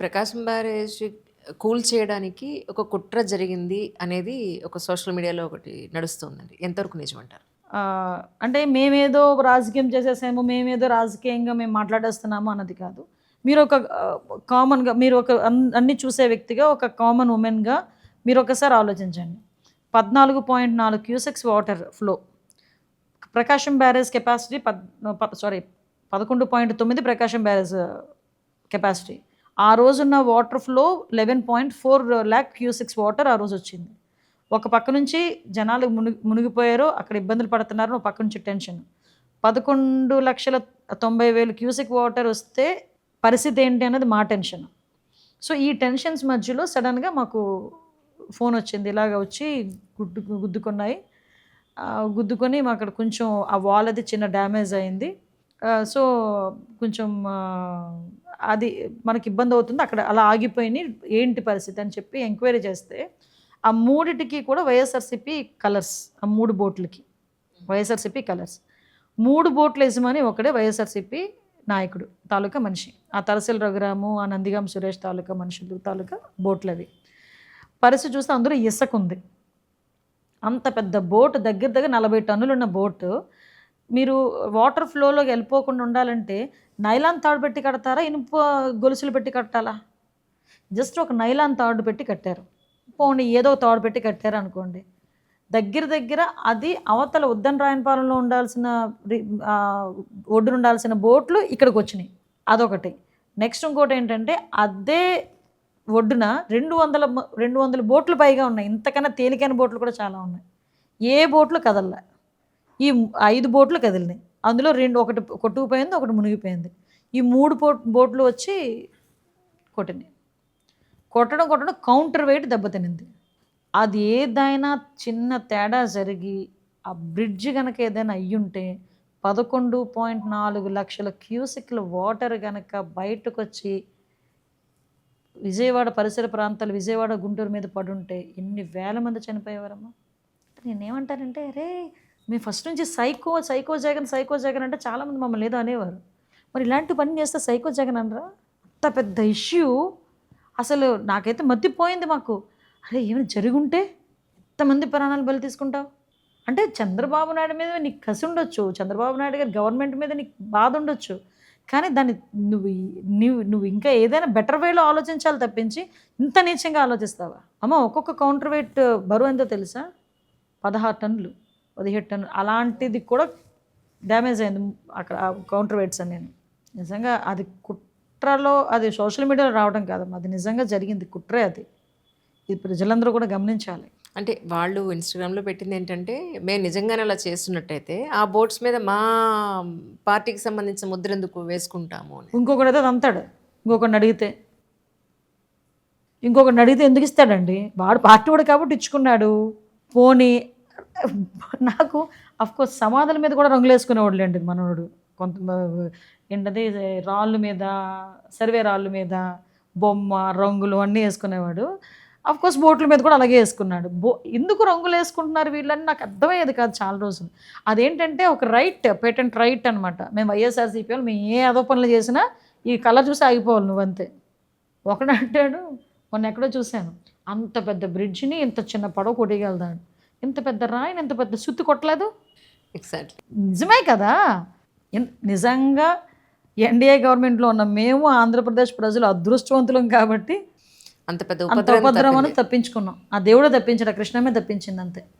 ప్రకాశం barrage cool చేయడానికి ఒక కుట్ర జరిగింది అనేది ఒక సోషల్ మీడియాలో ఒకటి నడుస్తుందండి. ఎంతవరకు నిజమంటారు అంటే మేమేదో రాజకీయం చేసేసాము మేమేదో రాజకీయంగా మేము మాట్లాడేస్తున్నాము అన్నది కాదు. మీరు ఒక కామన్గా మీరు ఒక అన్ని చూసే వ్యక్తిగా ఒక కామన్ ఉమెన్గా మీరు ఒకసారి ఆలోచించండి. పద్నాలుగు పాయింట్ నాలుగు cusecs water flow. Prakasam barrage capacity పద్ సారీ పదకొండు పాయింట్ తొమ్మిది ప్రకాశం బ్యారేజ్ కెపాసిటీ. ఆ రోజున్న water flow eleven point four lakh cusecs water ఆ రోజు వచ్చింది. ఒక పక్క నుంచి జనాలు మునిగి మునిగిపోయారు అక్కడ ఇబ్బందులు పడుతున్నారు ఒక పక్క నుంచి టెన్షన్ పదకొండు లక్షల తొంభై వేలు క్యూసిక్ వాటర్ వస్తే పరిస్థితి ఏంటి అన్నది మా టెన్షన్ సో ఈ టెన్షన్స్ మధ్యలో సడన్గా మాకు ఫోన్ వచ్చింది. ఇలాగ వచ్చి గుడ్డు గుద్దుకున్నాయి. గుద్దుకొని మాకు అక్కడ కొంచెం ఆ వాల్ అది చిన్న డ్యామేజ్ అయింది. సో కొంచెం అది మనకి ఇబ్బంది అవుతుంది. అక్కడ అలా ఆగిపోయినాయి ఏంటి పరిస్థితి అని చెప్పి ఎంక్వైరీ చేస్తే ఆ మూడిటికి కూడా వైఎస్ఆర్సీపీ కలర్స్ ఆ మూడు బోట్లకి. వైఎస్ఆర్సీపీ కలర్స్. మూడు బోట్ల యజమాని ఒకడే వైఎస్ఆర్సీపీ నాయకుడు తాలూకా మనిషి. ఆ తలసిల రఘురాము ఆ నందిగాం సురేష్ తాలూకా మనుషులు తాలూకా బోట్లు అవి పరిస్థితి చూస్తే అందులో ఇసుక ఉంది. అంత పెద్ద బోట్ దగ్గర దగ్గర నలభై టన్నులు ఉన్న బోటు. మీరు వాటర్ ఫ్లోలోకి వెళ్ళిపోకుండా ఉండాలంటే నైలాన్ తాడు పెట్టి కడతారా? ఇనుప గొలుసులు పెట్టి కట్టాలా? జస్ట్ ఒక నైలాన్ తాడు పెట్టి కట్టారు. పోనీ ఏదో ఒక తాడు పెట్టి కట్టారు అనుకోండి. దగ్గర దగ్గర అది అవతల ఉద్దన్ రాయనపాలెంలో ఉండాల్సిన రి- ఒడ్డున ఉండాల్సిన బోట్లు ఇక్కడికి వచ్చినాయి. అదొకటి. నెక్స్ట్ ఇంకోటి ఏంటంటే అదే ఒడ్డున రెండు వందల రెండు వందల బోట్లు పైగా ఉన్నాయి. ఇంతకన్నా తేలికైన బోట్లు కూడా చాలా ఉన్నాయి. ఏ బోట్లు కదల్లా? ఈ ఐదు బోట్లు కదిలినాయి. అందులో రెండు ఒకటి కొట్టుకుపోయింది ఒకటి మునిగిపోయింది. ఈ మూడు బోట్ బోట్లు వచ్చి కొట్టినాయి. కొట్టడం కొట్టడం కౌంటర్ వెయిట్ దెబ్బతినింది. అది ఏదైనా చిన్న తేడా జరిగి ఆ బ్రిడ్జ్ కనుక ఏదైనా అయ్యుంటే పదకొండు పాయింట్ నాలుగు లక్షల క్యూసిక్ల వాటర్ కనుక బయటకు వచ్చి విజయవాడ పరిసర ప్రాంతాలు విజయవాడ గుంటూరు మీద పడుంటే ఎన్ని వేల మంది చనిపోయేవారమ్మా? నేనేమంటానంటే అరే మేము ఫస్ట్ నుంచి psycho psycho Jagan psycho Jagan అంటే చాలామంది మమ్మల్ని ఏదో అనేవారు. మరి ఇలాంటి పని చేస్తే సైకో జగన్ అనరా? అంత పెద్ద ఇష్యూ అసలు నాకైతే మతిపోయింది మాకు. అరే ఏమైనా జరుగుంటే ఎంతమంది ప్రాణాలు బలి తీసుకుంటావు? అంటే చంద్రబాబు నాయుడు మీద నీకు కసి ఉండొచ్చు. చంద్రబాబు నాయుడు గారి గవర్నమెంట్ మీద నీకు బాధ ఉండొచ్చు. కానీ దాన్ని నువ్వు నువ్వు నువ్వు ఇంకా ఏదైనా బెటర్ వేలో ఆలోచించాలి తప్పించి ఇంత నీచంగా ఆలోచిస్తావా? అమ్మ ఒక్కొక్క కౌంటర్ వెయిట్ బరువు ఎంతో తెలుసా? పదహారు టన్నులు. పదిహేడు టన్నులు. అలాంటిది కూడా డ్యామేజ్ అయింది అక్కడ కౌంటర్ వెయిట్స్ అని నేను నిజంగా అది కుట్రలో అది సోషల్ మీడియాలో రావడం కాదమ్మా అది నిజంగా జరిగింది కుట్రే అది. ఇది ప్రజలందరూ కూడా గమనించాలి. అంటే వాళ్ళు ఇన్స్టాగ్రామ్లో పెట్టింది ఏంటంటే మేము నిజంగానే అలా చేస్తున్నట్టయితే ఆ బోట్స్ మీద మా పార్టీకి సంబంధించిన ముద్ర ఎందుకు వేసుకుంటాము అని. ఇంకొకడు అయితే తంతాడు ఇంకొకరిని అడిగితే. ఇంకొకరిని అడిగితే ఎందుకు ఇస్తాడండి? వాడు పార్టీ వాడు కాబట్టి ఇచ్చుకున్నాడు. పోనీ నాకు అఫ్కోర్స్ సమాధుల మీద కూడా రంగులు వేసుకునేవాడు లేండి మనోడు. కొంత ఏంటది రాళ్ళు మీద సర్వే రాళ్ళు మీద బొమ్మ రంగులు అన్నీ వేసుకునేవాడు. కోర్స్ బోట్ల మీద కూడా అలాగే వేసుకున్నాడు. బో ఎందుకు రంగులు వేసుకుంటున్నారు వీళ్ళని? నాకు అర్థమయ్యేది కాదు చాలా రోజులు. అదేంటంటే ఒక రైట్ పేటెంట్ రైట్ అనమాట మేము వైఎస్ఆర్సీపీ వాళ్ళు మేము ఏ అదో పనులు చేసినా ఈ కలర్ చూసి ఆగిపోవాలి నువ్వంతే ఒకడు అంటాడు మొన్న ఎక్కడో చూశాను. అంత పెద్ద బ్రిడ్జిని ఇంత చిన్న పడవ కొట్టగలుగుతాడు ఇంత పెద్ద రాయిని ఇంత పెద్ద సుత్తి కొట్టలేదు? ఎగ్జాక్ట్లీ నిజమే కదా? నిజంగా ఎన్డీఏ గవర్నమెంట్లో ఉన్న మేము ఆంధ్రప్రదేశ్ ప్రజలు అదృష్టవంతులం కాబట్టి అంత పెద్ద ఉపద్రవం తప్పించుకున్నాం. ఆ దేవుడే తప్పించాడు ఆ కృష్ణమే తప్పించింది అంతే.